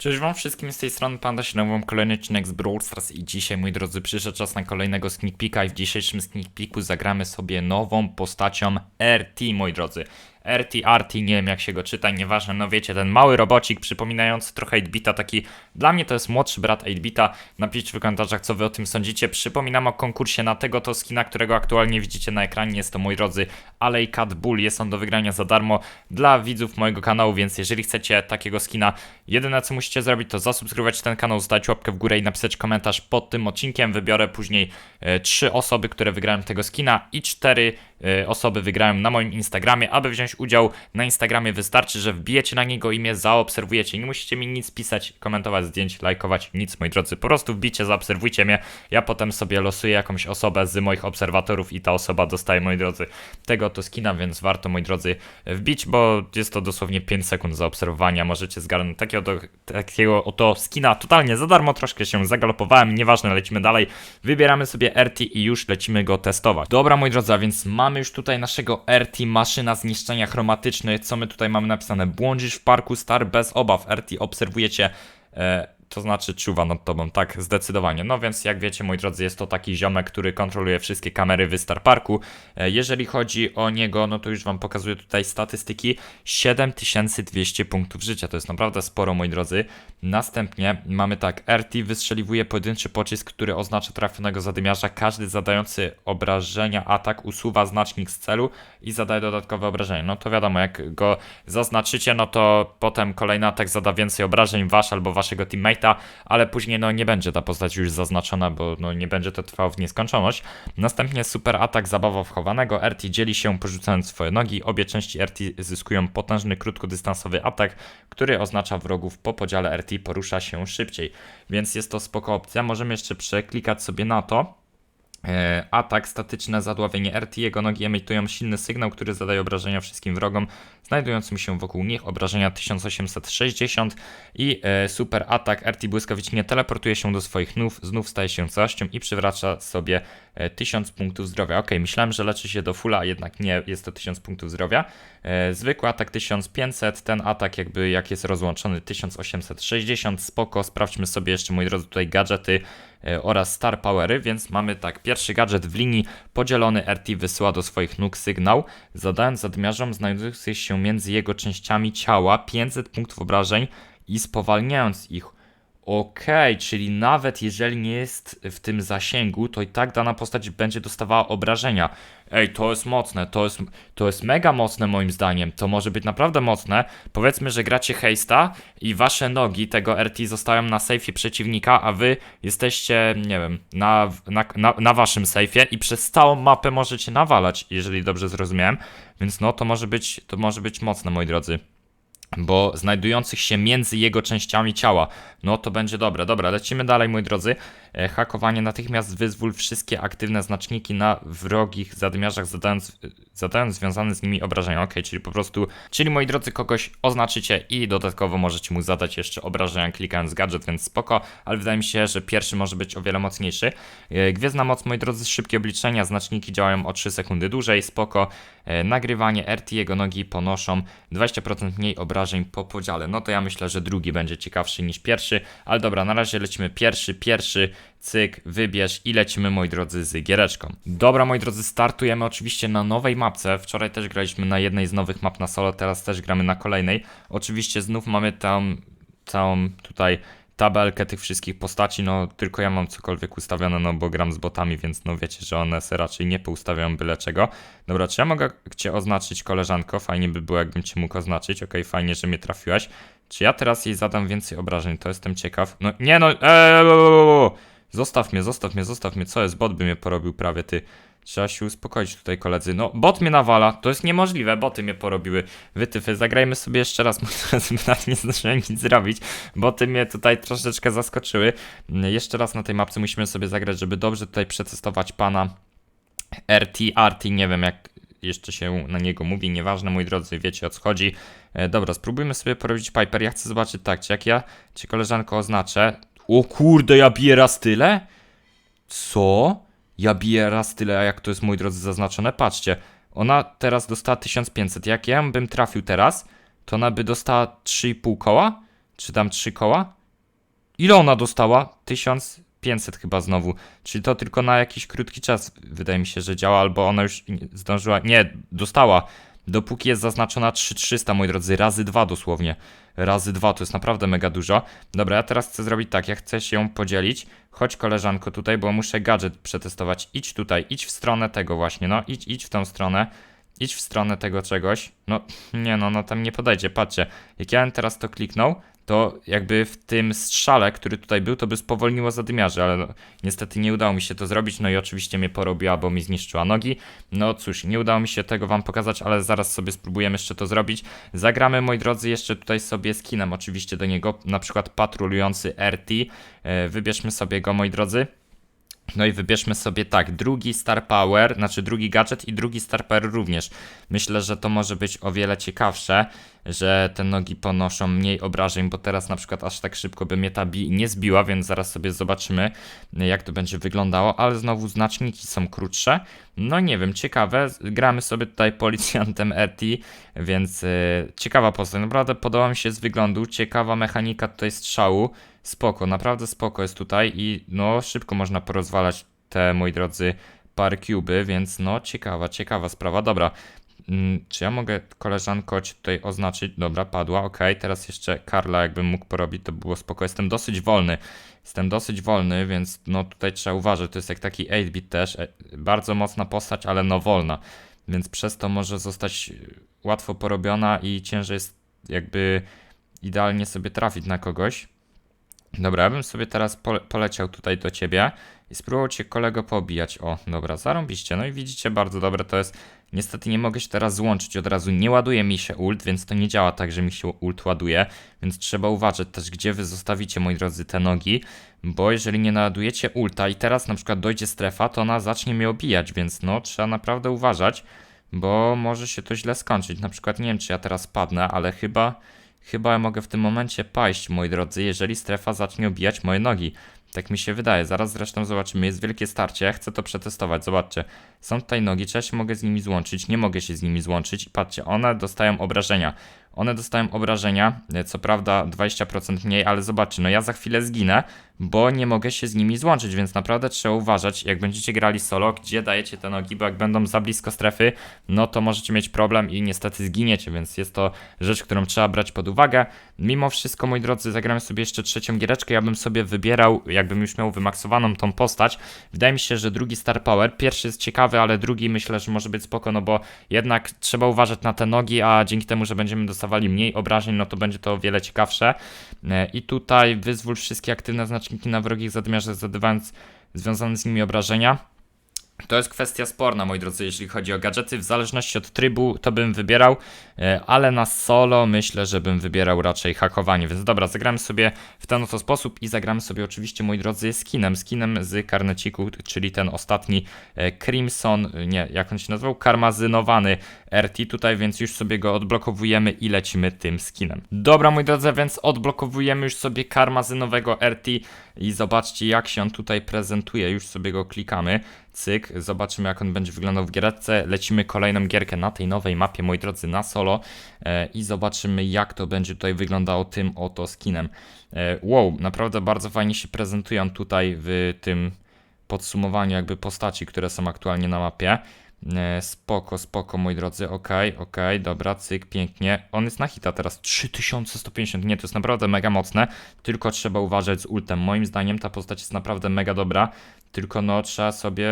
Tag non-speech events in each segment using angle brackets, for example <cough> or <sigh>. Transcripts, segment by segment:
Cześć wam wszystkim z tej strony Panda nową kolejny odcinek z Brawl Stars i dzisiaj moi drodzy przyszedł czas na kolejnego sneak peeka i w dzisiejszym sneak peeku zagramy sobie nową postacią RT moi drodzy. RT, RT, nie wiem jak się go czyta, nieważne, no wiecie, ten mały robocik przypominający trochę 8-bita, taki dla mnie to jest młodszy brat 8-bita. Napiszcie w komentarzach co wy o tym sądzicie. Przypominam o konkursie na tego to skina, którego aktualnie widzicie na ekranie, jest to moi drodzy Alley Cat Bull, jest on do wygrania za darmo dla widzów mojego kanału, więc jeżeli chcecie takiego skina, jedyne co musicie zrobić to zasubskrybować ten kanał, zostawić łapkę w górę i napisać komentarz pod tym odcinkiem. Wybiorę później e, trzy osoby, które wygrają tego skina i cztery osoby wygrają na moim Instagramie. Aby wziąć udział na Instagramie wystarczy, że wbijecie na niego imię, zaobserwujecie. Nie musicie mi nic pisać, komentować zdjęć, lajkować, nic moi drodzy. Po prostu wbicie, zaobserwujcie mnie. Ja potem sobie losuję jakąś osobę z moich obserwatorów i ta osoba dostaje moi drodzy tego to skina, więc warto moi drodzy wbić, bo jest to dosłownie 5 sekund zaobserwowania. Możecie zgarnąć takiego, takiego oto skina totalnie za darmo. Troszkę się zagalopowałem, nieważne, lecimy dalej. Wybieramy sobie RT i już lecimy go testować. Dobra moi drodzy, a więc mamy już tutaj naszego RT, maszyna zniszczenia chromatyczny. Co my tutaj mamy napisane? Błądzisz w parku star bez obaw. RT obserwujecie. E, to znaczy czuwa nad tobą, tak, zdecydowanie. No więc jak wiecie, moi drodzy, jest to taki ziomek, który kontroluje wszystkie kamery w Star Parku. E, Jeżeli chodzi o niego, no to już wam pokazuję tutaj statystyki. 7200 punktów życia, to jest naprawdę sporo, moi drodzy. Następnie mamy tak, RT wystrzeliwuje pojedynczy pocisk, który oznacza trafionego zadymiarza. Każdy zadający obrażenia atak usuwa znacznik z celu i zadaje dodatkowe obrażenia. No to wiadomo, jak go zaznaczycie, no to potem kolejny atak zada więcej obrażeń wasz albo waszego teammate'a, ale później no nie będzie ta postać już zaznaczona, bo no nie będzie to trwało w nieskończoność. Następnie super atak zabawa wchowanego. RT dzieli się porzucając swoje nogi. Obie części RT zyskują potężny krótkodystansowy atak, który oznacza wrogów po podziale RT porusza się szybciej. Więc jest to spoko opcja. Możemy jeszcze przeklikać sobie na to. E, Atak, statyczne zadławienie RT. Jego nogi emitują silny sygnał, który zadaje obrażenia wszystkim wrogom znajdującym się wokół nich. Obrażenia 1860 i e, super atak RT błyskawicznie teleportuje się do swoich nów, znów staje się całością i przywraca sobie e, 1000 punktów zdrowia. Ok, myślałem, że leczy się do fulla, a jednak nie, jest to 1000 punktów zdrowia. E, zwykły atak 1500, ten atak jakby jak jest rozłączony 1860, spoko. Sprawdźmy sobie jeszcze, moi drodzy, tutaj gadżety e, oraz star powery, więc mamy tak, pierwszy gadżet w linii podzielony RT wysyła do swoich nóg sygnał, zadając zadmiarzom znajdujących się między jego częściami ciała 500 punktów obrażeń i spowalniając ich. Okej, czyli nawet jeżeli nie jest w tym zasięgu, to i tak dana postać będzie dostawała obrażenia. Ej, to jest mocne, to jest, to jest mega mocne moim zdaniem. To może być naprawdę mocne. Powiedzmy, że gracie hejsta i wasze nogi tego RT zostają na sejfie przeciwnika, a wy jesteście, nie wiem, na, na, na, na waszym sejfie i przez całą mapę możecie nawalać, jeżeli dobrze zrozumiałem. Więc no, to może być, to może być mocne, moi drodzy bo znajdujących się między jego częściami ciała. No to będzie dobre. Dobra, lecimy dalej, moi drodzy. E, hakowanie natychmiast wyzwól wszystkie aktywne znaczniki na wrogich zadymiarzach, zadając, zadając związane z nimi obrażenia. Ok, czyli po prostu, czyli moi drodzy, kogoś oznaczycie i dodatkowo możecie mu zadać jeszcze obrażenia klikając gadżet, więc spoko, ale wydaje mi się, że pierwszy może być o wiele mocniejszy. E, Gwiezdna moc, moi drodzy, szybkie oblicznenia, znaczniki działają o 3 sekundy dłużej, spoko. E, Nagrywanie RT, jego nogi ponoszą 20% mniej obrażeń po podziale. No to ja myślę, że drugi będzie ciekawszy niż pierwszy, ale dobra, na razie lecimy pierwszy, pierwszy, cyk, wybierz i lecimy, moi drodzy, z giereczką. Dobra, moi drodzy, startujemy oczywiście na nowej mapce. Wczoraj też graliśmy na jednej z nowych map na solo, teraz też gramy na kolejnej. Oczywiście znów mamy tam całą tutaj tabelkę tych wszystkich postaci, no tylko ja mam cokolwiek ustawione, no bo gram z botami, więc no wiecie, że one se raczej nie poustawiają byle czego. Dobra, czy ja mogę cię oznaczyć koleżanko? Fajnie by było, jakbym cię mógł oznaczyć, okej, fajnie, że mnie trafiłaś. Czy ja teraz jej zadam więcej obrażeń? To jestem ciekaw. No nie no, eee, zostaw mnie, zostaw mnie, zostaw mnie, co jest? Bot by mnie porobił prawie, ty. Trzeba się uspokoić tutaj, koledzy. No, bot mnie nawala, to jest niemożliwe, boty mnie porobiły. Wytyfy, zagrajmy sobie jeszcze raz, <laughs> nawet nie zdążyłem nic zrobić. Boty mnie tutaj troszeczkę zaskoczyły. Mm, Jeszcze raz na tej mapce musimy sobie zagrać, żeby dobrze tutaj przetestować pana RT, RT, nie wiem jak jeszcze się na niego mówi, nieważne, moi drodzy, wiecie o co chodzi. E, dobra, spróbujmy sobie porobić Piper. Ja chcę zobaczyć tak, czy jak ja, czy koleżanko oznaczę. O kurde, ja biję raz tyle? Co? Ja biję raz tyle, jak to jest, moi drodzy, zaznaczone? Patrzcie, ona teraz dostała 1500. Jak ja bym trafił teraz, to ona by dostała 3,5 koła? czy tam trzy koła? Ile ona dostała? 1500 chyba znowu. Czyli to tylko na jakiś krótki czas wydaje mi się, że działa, albo ona już zdążyła. Nie, dostała. Dopóki jest zaznaczona 3300, moi drodzy, razy dwa dosłownie. Razy dwa, to jest naprawdę mega dużo. Dobra, ja teraz chcę zrobić tak, ja chcę się podzielić. Chodź koleżanko tutaj, bo muszę gadżet przetestować. Idź tutaj, idź w stronę tego właśnie, no idź, idź w tą stronę. Idź w stronę tego czegoś. No, nie no, no tam nie podejdzie, patrzcie. Jak ja bym teraz to kliknął, to jakby w tym strzale, który tutaj był, to by spowolniło zadymiarze, ale no, niestety nie udało mi się to zrobić, no i oczywiście mnie porobiła, bo mi zniszczyła nogi. No cóż, nie udało mi się tego wam pokazać, ale zaraz sobie spróbujemy jeszcze to zrobić. Zagramy, moi drodzy, jeszcze tutaj sobie skinem oczywiście do niego, na przykład patrolujący RT. E, Wybierzmy sobie go, moi drodzy. No i wybierzmy sobie tak, drugi Star Power, znaczy drugi gadżet i drugi Star Power również. Myślę, że to może być o wiele ciekawsze, że te nogi ponoszą mniej obrażeń, bo teraz na przykład aż tak szybko by mnie ta bi nie zbiła, więc zaraz sobie zobaczymy, jak to będzie wyglądało, ale znowu znaczniki są krótsze. No nie wiem, ciekawe. Gramy sobie tutaj policjantem RT, więc yy, ciekawa postać. Naprawdę podoba mi się z wyglądu, ciekawa mechanika tutaj strzału. Spoko, naprawdę spoko jest tutaj i no szybko można porozwalać te, moi drodzy, parkuby, więc no ciekawa, ciekawa sprawa. Dobra, Mm, czy ja mogę koleżanko ci tutaj oznaczyć? Dobra, padła, ok. Teraz jeszcze Karla jakbym mógł porobić, to było spoko. Jestem dosyć wolny. Jestem dosyć wolny, więc no tutaj trzeba uważać. To jest jak taki 8-bit też. E, Bardzo mocna postać, ale no wolna. Więc przez to może zostać e, łatwo porobiona i ciężej jest jakby idealnie sobie trafić na kogoś. Dobra, ja bym sobie teraz pole poleciał tutaj do ciebie i spróbował cię kolego poobijać. O, dobra, zarąbiście. No i widzicie, bardzo dobre to jest. Niestety nie mogę się teraz złączyć od razu. Nie ładuje mi się ult, więc to nie działa tak, że mi się ult ładuje. Więc trzeba uważać też, gdzie wy zostawicie, moi drodzy, te nogi. Bo jeżeli nie naładujecie ulta i teraz na przykład dojdzie strefa, to ona zacznie mnie obijać, więc no, trzeba naprawdę uważać, bo może się to źle skończyć. Na przykład nie wiem, czy ja teraz padnę, ale chyba... Chyba mogę w tym momencie paść, moi drodzy, jeżeli strefa zacznie obijać moje nogi. Tak mi się wydaje. Zaraz zresztą zobaczymy. Jest wielkie starcie. Ja chcę to przetestować. Zobaczcie. Są tutaj nogi. Czy ja się mogę z nimi złączyć? Nie mogę się z nimi złączyć. Patrzcie, one dostają obrażenia. One dostają obrażenia. e, Co prawda 20% mniej, ale zobaczcie. No ja za chwilę zginę, bo nie mogę się z nimi złączyć, więc naprawdę trzeba uważać, jak będziecie grali solo, gdzie dajecie te nogi, bo jak będą za blisko strefy, no to możecie mieć problem i niestety zginiecie, więc jest to rzecz, którą trzeba brać pod uwagę. Mimo wszystko, moi drodzy, zagramy sobie jeszcze trzecią giereczkę. Ja bym sobie wybierał, jakbym już miał wymaksowaną tą postać. Wydaje mi się, że drugi Star Power, pierwszy jest ciekawy, ale drugi myślę, że może być spoko, no bo jednak trzeba uważać na te nogi, a dzięki temu, że będziemy dostawali mniej obrażeń, no to będzie to o wiele ciekawsze. E, I tutaj wyzwól wszystkie aktywne znaczniki na wrogich zadymiarzach, zadawając związane z nimi obrażenia. To jest kwestia sporna, moi drodzy, jeśli chodzi o gadżety. W zależności od trybu to bym wybierał, e, ale na solo myślę, że bym wybierał raczej hakowanie. Więc dobra, zagramy sobie w ten oto sposób i zagramy sobie oczywiście, moi drodzy, skinem. Skinem z karneciku, czyli ten ostatni e, Crimson, nie, jak on się nazywał? Karmazynowany RT tutaj, więc już sobie go odblokowujemy i lecimy tym skinem. Dobra, moi drodzy, więc odblokowujemy już sobie karmazynowego RT i zobaczcie, jak się on tutaj prezentuje. Już sobie go klikamy. Cyk, zobaczymy jak on będzie wyglądał w gierce. Lecimy kolejną gierkę na tej nowej mapie, moi drodzy, na solo e, i zobaczymy jak to będzie tutaj wyglądało tym oto skinem. E, wow, naprawdę bardzo fajnie się prezentują tutaj w tym podsumowaniu jakby postaci, które są aktualnie na mapie. E, Spoko, spoko, moi drodzy, okej, okej, dobra, cyk, pięknie. On jest na hita teraz, 3150, nie, to jest naprawdę mega mocne, tylko trzeba uważać z ultem. Moim zdaniem ta postać jest naprawdę mega dobra, tylko no trzeba sobie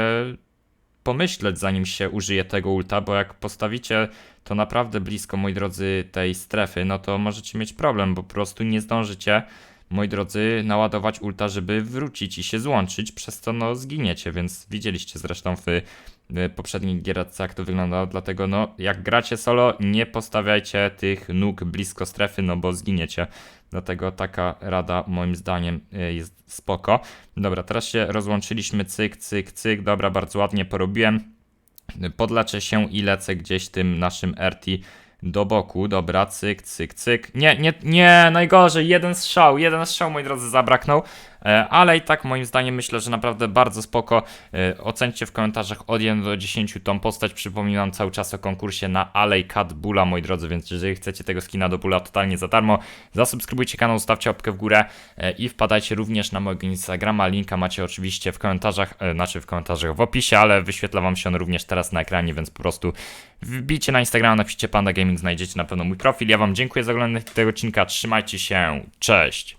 pomyśleć zanim się użyje tego ulta, bo jak postawicie to naprawdę blisko, moi drodzy, tej strefy, no to możecie mieć problem, bo po prostu nie zdążycie, moi drodzy, naładować ulta, żeby wrócić i się złączyć, przez co no zginiecie, więc widzieliście zresztą w w poprzedniej gierce jak to wyglądało, dlatego no jak gracie solo nie postawiajcie tych nóg blisko strefy, no bo zginiecie. Dlatego taka rada moim zdaniem y, jest spoko. Dobra, teraz się rozłączyliśmy, cyk, cyk, cyk, dobra, bardzo ładnie porobiłem. Podleczę się i lecę gdzieś tym naszym RT do boku, dobra, cyk, cyk, cyk. Nie, nie, nie, najgorzej, jeden strzał, jeden strzał, moi drodzy, zabraknął. E, ale i tak moim zdaniem myślę, że naprawdę bardzo spoko. E, Ocencie w komentarzach od 1 do 10 tą postać. Przypominam cały czas o konkursie na Alley Cat Bulla, moi drodzy, więc jeżeli chcecie tego skina do Bulla totalnie za darmo, zasubskrybujcie kanał, stawcie łapkę w górę e, i wpadajcie również na mojego Instagrama. Linka macie oczywiście w komentarzach, znaczy w komentarzach w opisie, ale wyświetla wam się on również teraz na ekranie, więc po prostu wbijcie na Instagrama, napiszcie Panda Gaming, znajdziecie na pewno mój profil. Ja wam dziękuję za oglądanie tego odcinka, trzymajcie się, cześć!